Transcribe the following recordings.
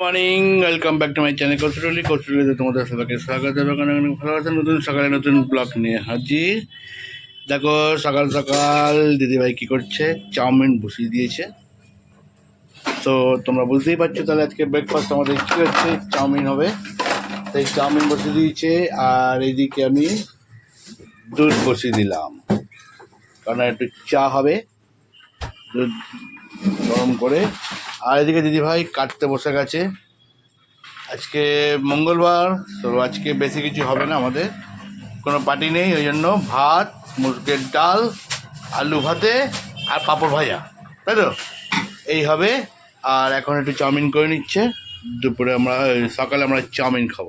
Morning welcome back to my channel Kachurli কচুরলিতে তোমাদের সবাইকে স্বাগত। এবং ভালো আছে? নতুন সকালে নতুন ব্লগ নিয়ে হাজির। দেখো, সকাল সকাল দিদিভাই কী করছে? চাউমিন বসিয়ে দিয়েছে। তো তোমরা বুঝতেই পারছ তাহলে আজকে ব্রেকফাস্ট আমাদের কী হচ্ছে? চাউমিন হবে। তাই চাউমিন বসিয়ে দিয়েছে, আর এইদিকে আমি দুধ বসিয়ে দিলাম। কারণ একটু চা হবে। দুধ গরম করে আর এদিকে দিদিভাই কাটতে বসে গেছে। আজকে মঙ্গলবার, তো আজকে বেশি কিছু হবে না আমাদের। কোনো পার্টি নেই, ওই জন্য ভাত, মুরগের ডাল, আলু ভাতে আর পাঁপড় ভাজা। তাই তো? এই হবে। আর এখন একটু চাউমিন করে নিচ্ছে। দুপুরে আমরা সকালে আমরা চাউমিন খাব।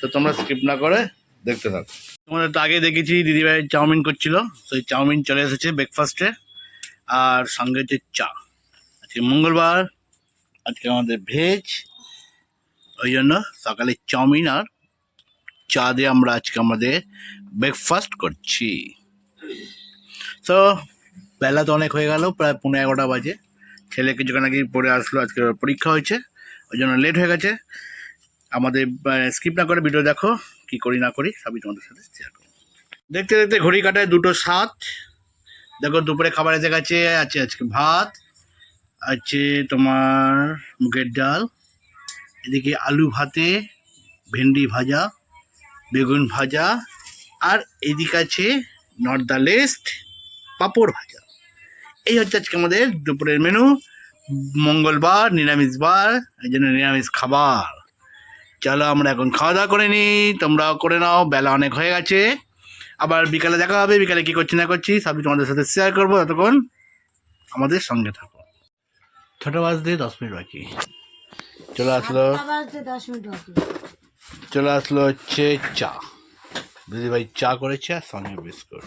তো তোমরা স্কিপ না করে দেখতে থাকো। তোমাদের তো আগে দেখেছি, দিদিভাই চাউমিন করছিল। সেই চাউমিন চলে এসেছে ব্রেকফাস্টে আর সঙ্গে হচ্ছে চা। আজকে মঙ্গলবার, আজকে আমাদের ভেজ, ওই জন্য সকালে চাউমিন আর চা দিয়ে আমরা আজকে আমাদের ব্রেকফাস্ট করছি। তো বেলা তো অনেক হয়ে গেল, প্রায় পনেরো এগারোটা বাজে। ছেলে কিছুক্ষণ আগে পড়ে আসলো, আজকে পরীক্ষা হয়েছে, ওই জন্য লেট হয়ে গেছে। আমাদের স্কিপ না করে ভিডিও দেখো, কি করি না করি, সবই তোমাদের সাথে শেয়ার করো দেখতে দেখতে ঘড়ি কাটায় দুটো সাত। দেখো দুপুরে খাবার এসে গেছে, আছে আজকে ভাত। আছে তোমার মুগের ডাল, এদিকে আলু ভাতে, ভেন্ডি ভাজা, বেগুন ভাজা, আর এদিকে আছে নট দ্য লিস্ট, পাঁপড় ভাজা। এই হচ্ছে আজকে আমাদের দুপুরের মেনু মঙ্গলবার, নিরামিষ বার, এই জন্য নিরামিষ খাবার। চলো আমরা এখন খাওয়া দাওয়া করে নিই, তোমরাও করে নাও, বেলা অনেক হয়ে গেছে। আবার বিকালে দেখা হবে, বিকালে কী করছি না করছি, সবই তোমাদের সাথে শেয়ার করব, ততক্ষণ আমাদের সঙ্গে থাকো। ছটা বাজতে দশ মিনিট বাকি। চলে আসলো চলে আসলো হচ্ছে চা। দিদিভাই চা করেছে আর সঙ্গে বিস্কুট।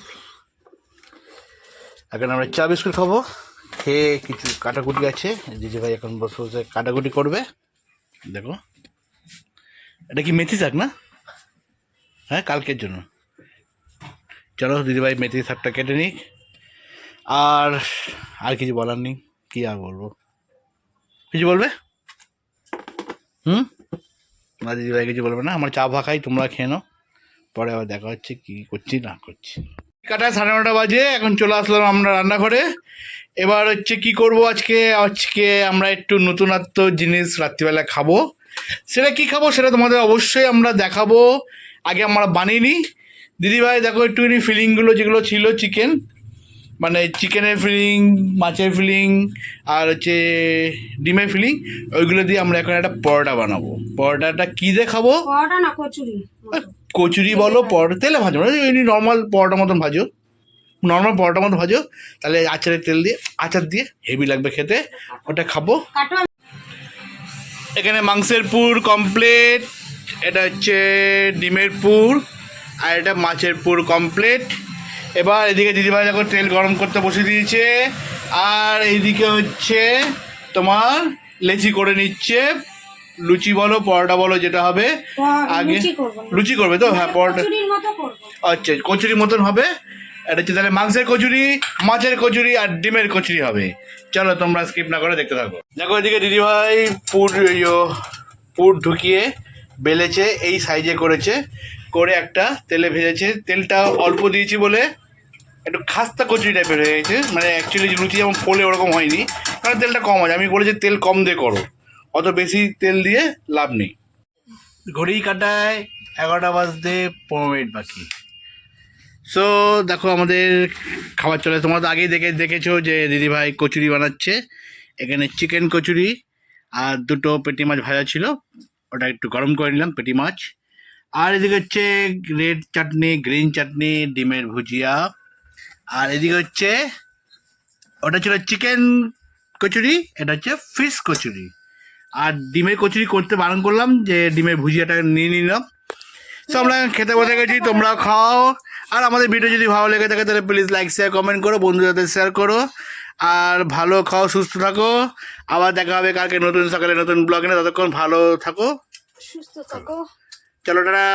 এখন আমরা চা বিস্কুট খাব। খেয়ে কিছু কাটাকুটি আছে। দিদিভাই এখন বসে বসে কাটাকুটি করবে। দেখো। এটা কি মেথি শাক না? হ্যাঁ কালকের জন্য। চলো দিদিভাই মেথি শাকটা কেটে নিই আর আর কিছু বলার নেই। কী আর বলব? কিছু বলবে? হুম? না দিদিভাই কিছু বলবে না। আমার চা ভা খাই তোমরা খেয়ে নাও। পরে আবার দেখা হচ্ছে কি করছি না করছি। কাটায় সাড়ে নটা বাজে এখন চলে আসলাম আমরা রান্নাঘরে। এবার হচ্ছে কি করব আজকে? আজকে আমরা একটু নতুনত্ব জিনিস রাত্রিবেলা খাব। সেটা কি খাব সেটা তোমাদের অবশ্যই আমরা দেখাবো। আগে আমরা বানিয়ে নিই। দিদিভাই দেখো একটুখানি ফিলিংগুলো যেগুলো ছিল চিকেন মানে চিকেনের ফিলিং মাছের ফিলিং আর হচ্ছে ডিমের ফিলিং ওইগুলো দিয়ে আমরা এখন একটা পরোটা বানাবো। পরোটাটা কী দিয়ে খাব? পরোটা না কচুরি। কচুরি বলো পরোটা তেলে ভাজো না এমনি নর্মাল পরোটার মতন ভাজো। নর্মাল পরোটার মতন ভাজো তাহলে আচারের তেল দিয়ে আচার দিয়ে হেভি লাগবে খেতে ওটা খাব। এখানে মাংসের পুর কমপ্লিট এটা হচ্ছে ডিমের পুর আর এটা মাছের পুর কমপ্লিট এবার এদিকে দিদিভাই দেখো তেল গরম করতে বসে দিয়েছে। আর এইদিকে হচ্ছে তোমার লেচি করে নিচ্ছে। লুচি বলো পরোটা বলো যেটা হবে। আগে লুচি করব তো? হ্যাঁ পরোটা। কচুরির আচ্ছা কচুরি মতন হবে। এটা হচ্ছে তাহলে মাংসের কচুরি মাছের কচুরি আর ডিমের কচুরি হবে। চলো তোমরা স্কিপ না করে দেখতে থাকো। দেখো এদিকে দিদিভাই পুর ইয়ো পুর ঢুকিয়ে বেলেছে এই সাইজে করেছে। করে একটা তেলে ভেজেছে। তেলটা অল্প দিয়েছি বলে একটু খাস্তা কচুরি টাইপের হয়ে গেছে। মানে অ্যাকচুয়ালি লুচি যেমন ফোলে ওরকম হয়নি কারণ তেলটা কম আছে। আমি বলেছি তেল কম দিয়ে করো। অত বেশি তেল দিয়ে লাভ নেই। ঘড়ি কাটায় এগারোটা বাজতে পনেরো মিনিট বাকি। সো দেখো আমাদের খাবার চলে তোমরা তো আগেই দেখে দেখেছ যে দিদিভাই কচুরি বানাচ্ছে। এখানে চিকেন কচুরি আর দুটো পেটি মাছ ভাজা ছিল। ওটা একটু গরম করে নিলাম পেটি মাছ। আর এদিকে হচ্ছে রেড চাটনি গ্রিন চাটনি ডিমের ভুজিয়া। আর এদিকে হচ্ছে ওটা ছিল চিকেন কচুরি এটা হচ্ছে ফিশ কচুরি। আর ডিমের কচুরি করতে বারণ করলাম যে ডিমের ভুজিয়াটা নিয়ে নিলাম। তো আমরা খেতে বসে গেছি তোমরা খাও। আর আমাদের ভিডিও যদি ভালো লেগে থাকে তাহলে প্লিজ লাইক শেয়ার কমেন্ট করো বন্ধুদের শেয়ার করো। আর ভালো খাও সুস্থ থাকো। আবার দেখা হবে কালকে নতুন সকালে নতুন ব্লগে ততক্ষণ ভালো থাকো। সুস্থ থাকো। চলো টাটা।